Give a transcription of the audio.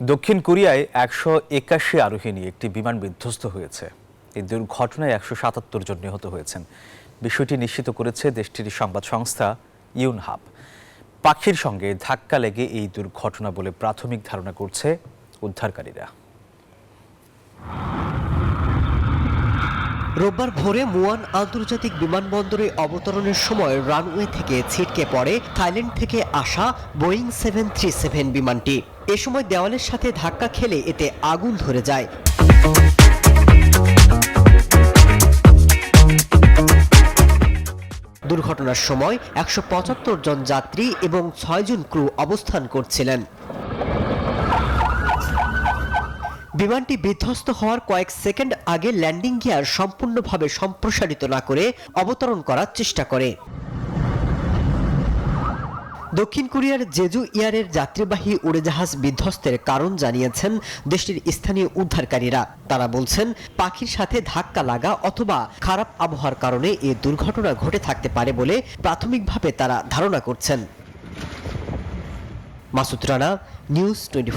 দক্ষিণ কোরিয়ায় একশো একাশি আরোহী নিয়ে একটি বিমান বিধ্বস্ত হয়েছে। এই দুর্ঘটনায় একশো সাতাত্তর জন নিহত হয়েছেন। বিষয়টি নিশ্চিত করেছে দেশটির সংবাদ সংস্থা ইউনহাব। পাখির সঙ্গে ধাক্কা লেগে এই দুর্ঘটনা বলে প্রাথমিক ধারণা করছে উদ্ধারকারীরা। রোববার ভোরে মুয়ান আন্তর্জাতিক বিমানবন্দরে অবতরণের সময় রানওয়ে থেকে ছিটকে পড়ে থাইল্যান্ড থেকে আসা বোয়িং সেভেন থ্রি সেভেন বিমানটি। এ সময় দেওয়ালের সাথে ধাক্কা খেলে এতে আগুন ধরে যায়। দুর্ঘটনার সময় একশো পঁচাত্তর জন যাত্রী এবং ছয়জন ক্রু অবস্থান করছিলেন। বিমানটি বিধ্বস্ত হওয়ার কয়েক সেকেন্ড আগে ল্যান্ডিং গিয়ার সম্পূর্ণভাবে সম্প্রসারিত না করে অবতরণ করার চেষ্টা করে। দক্ষিণ কোরিয়ার জেজু ইয়ারের যাত্রীবাহী উড়োজাহাজ বিধ্বস্তের কারণ জানিয়েছেন দেশটির স্থানীয় উদ্ধারকারীরা। তারা বলছেন, পাখির সাথে ধাক্কা লাগা অথবা খারাপ আবহাওয়ার কারণে এ দুর্ঘটনা ঘটে থাকতে পারে বলে প্রাথমিকভাবে তারা ধারণা করছেন। Masud Rana, news twenty